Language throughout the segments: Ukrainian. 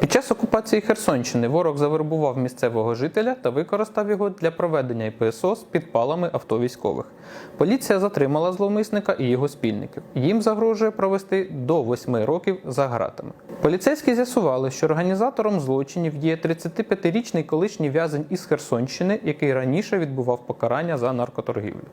Під час окупації Херсонщини ворог завербував місцевого жителя та використав його для проведення ІПСО з підпалами авто військових. Поліція затримала зловмисника і його спільників. Їм загрожує провести до 8 років за ґратами. Поліцейські з'ясували, що організатором злочинів є 35-річний колишній в'язень із Херсонщини, який раніше відбував покарання за наркоторгівлю.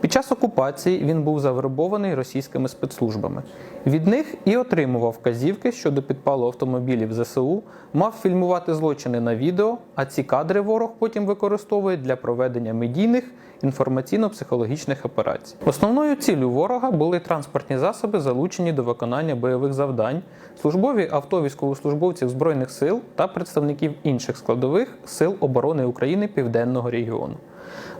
Під час окупації він був завербований російськими спецслужбами. Від них і отримував вказівки щодо підпалу автомобілів ЗСУ, мав фільмувати злочини на відео, а ці кадри ворог потім використовує для проведення медійних інформаційно-психологічних операцій. Основною ціллю ворога були транспортні засоби, залучені до виконання бойових завдань, службові авто військовослужбовців збройних сил та представників інших складових сил оборони України Південного регіону.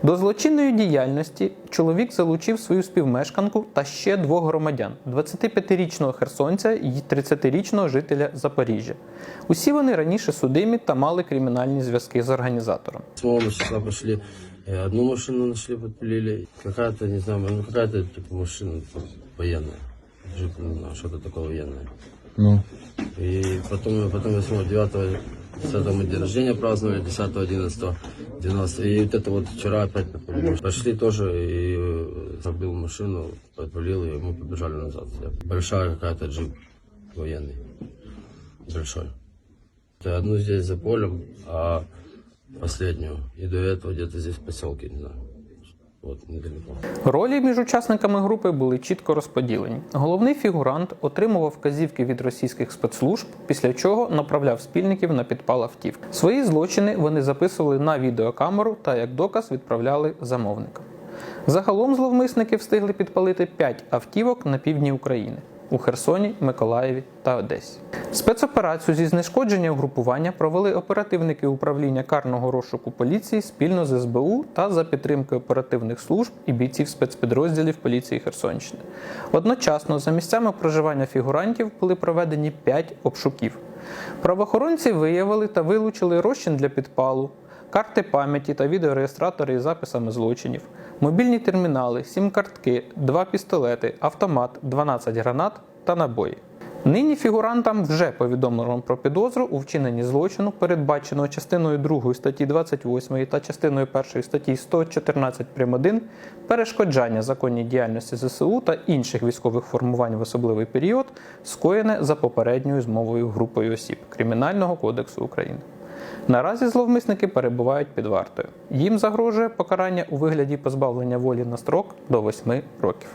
До злочинної діяльності чоловік залучив свою співмешканку та ще двох громадян: 25-річного херсонця і 30-річного жителя Запоріжжя. Усі вони раніше судимі та мали кримінальні зв'язки з організатором. 8 числа пошли, э, одну машину нашли, подпилили. Какая-то, не знаю, ну какая-то типа машина военная. Джип, не знаю, что-то такое военное. Ну, И потом, потом 8 9 10 мы день рождения праздновали, 10 11 12 И вот это вот вчера опять. Пошли тоже и э, забил машину, подпалил, и мы побежали назад. Большая какая-то джип военный. Большой. Одну здесь за полем, а последнюю. И до этого где-то здесь в поселке, не знаю. Ролі між учасниками групи були чітко розподілені. Головний фігурант отримував вказівки від російських спецслужб, після чого направляв спільників на підпал автівки. Свої злочини вони записували на відеокамеру та як доказ відправляли замовникам. Загалом зловмисники встигли підпалити 5 автівок на півдні України у Херсоні, Миколаєві та Одесі. Спецоперацію зі знешкодження угрупування провели оперативники управління карного розшуку поліції спільно з СБУ та за підтримки оперативних служб і бійців спецпідрозділів поліції Херсонщини. Одночасно за місцями проживання фігурантів були проведені 5 обшуків. Правоохоронці виявили та вилучили розчин для підпалу, карти пам'яті та відеореєстратори із записами злочинів, мобільні термінали, сім-картки, два пістолети, автомат, 12 гранат та набої. Нині фігурантам вже повідомлено про підозру у вчиненні злочину, передбаченого частиною 2 статті 28 та частиною 1 статті 114 прим. 1 перешкоджання законній діяльності ЗСУ та інших військових формувань в особливий період, скоєне за попередньою змовою групою осіб Кримінального кодексу України. Наразі зловмисники перебувають під вартою. Їм загрожує покарання у вигляді позбавлення волі на строк до 8 років.